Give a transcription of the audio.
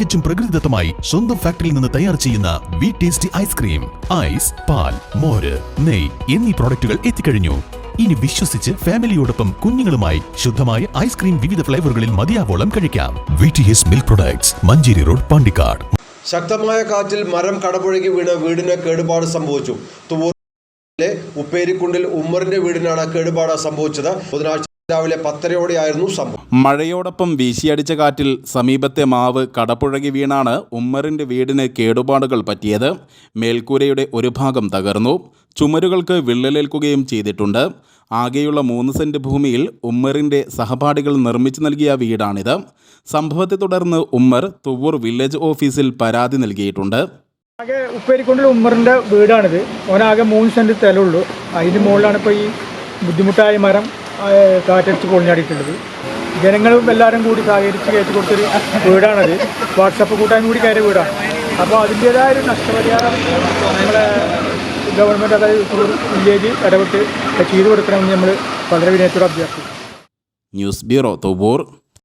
തികച്ചും പ്രകൃതിദത്തമായി സ്വന്തം ഫാക്ടറിയിൽ നിന്ന് തയ്യാർ ചെയ്യുന്ന വി ടേസ്റ്റി ഐസ്ക്രീം ഐസ് പാൽ മോര് നെയ് എന്നീ പ്രോഡക്റ്റുകൾ എത്തിക്കഴിഞ്ഞു. ഇനി വിശ്വസിച്ച് ഫാമിലിയോടൊപ്പം കുഞ്ഞുങ്ങളുമായി ശുദ്ധമായ ഐസ്ക്രീം വിവിധ ഫ്ലേവറുകളിൽ മതിയാവോളം കഴിക്കാം. V T S milk products Manjeri road Pandikkad. ശക്തമായ കാറ്റിൽ മരം കടപുഴകി വീണ് വീടിന് കേടുപാട് സംഭവിച്ചു. ഉപ്പേരിക്കുണ്ടിൽ ഉമ്മറിന്റെ വീടിനാണ് കേടുപാട് സംഭവിച്ചത്. ബുധനാഴ്ച രാവിലെ പത്തരയോടെയായിരുന്നു സംഭവം. മഴയോടൊപ്പം വീശിയടിച്ച കാറ്റിൽ സമീപത്തെ മാവ് കടപുഴകി വീണാണ് ഉമ്മറിന്റെ വീടിന് കേടുപാടുകൾ പറ്റിയത്. മേൽക്കൂരയുടെ ഒരു ഭാഗം തകർന്നു. ചുമരുകൾക്ക് വിള്ളലേൽക്കുകയും ചെയ്തിട്ടുണ്ട്. ആകെയുള്ള മൂന്ന് സെന്റ് ഭൂമിയിൽ ഉമ്മറിന്റെ സഹപാഠികൾ നിർമ്മിച്ചു നൽകിയ വീടാണിത്. സംഭവത്തെ തുടർന്ന് ഉമ്മർ തുവൂർ വില്ലേജ് ഓഫീസിൽ പരാതി നൽകിയിട്ടുണ്ട്. ആകെ ഉപ്പേരിക്കൊണ്ടിൽ ഉമ്മറിന്റെ വീടാണിത്. ഓനാകെ മൂന്ന് സെന്റ് സ്ഥലമുള്ളൂ അതിന് മുകളിലാണ് ഇപ്പോൾ ഈ ബുദ്ധിമുട്ടായ മരം. കാറ്റടിച്ച് പൊളിഞ്ഞാടിയിട്ടുള്ളത് ജനങ്ങളും എല്ലാവരും കൂടി സഹകരിച്ച് കയറ്റി കൊടുത്തൊരു വീടാണത്. വാട്സപ്പ് കൂട്ടാൻ കൂടി കയറിയ വീടാണ്. അപ്പോൾ അതിന്റേതായ ഒരു നഷ്ടപരിഹാരം നമ്മളെ ഗവൺമെന്റ് അതായത് വില്ലേജ് ഇടപെട്ട് ചെയ്തു കൊടുക്കണമെന്ന് നമ്മൾ വളരെ വിനയത്തോടെ അഭ്യർത്ഥിക്കും ന്യൂസ് ബ്യൂറോ തുവൂർ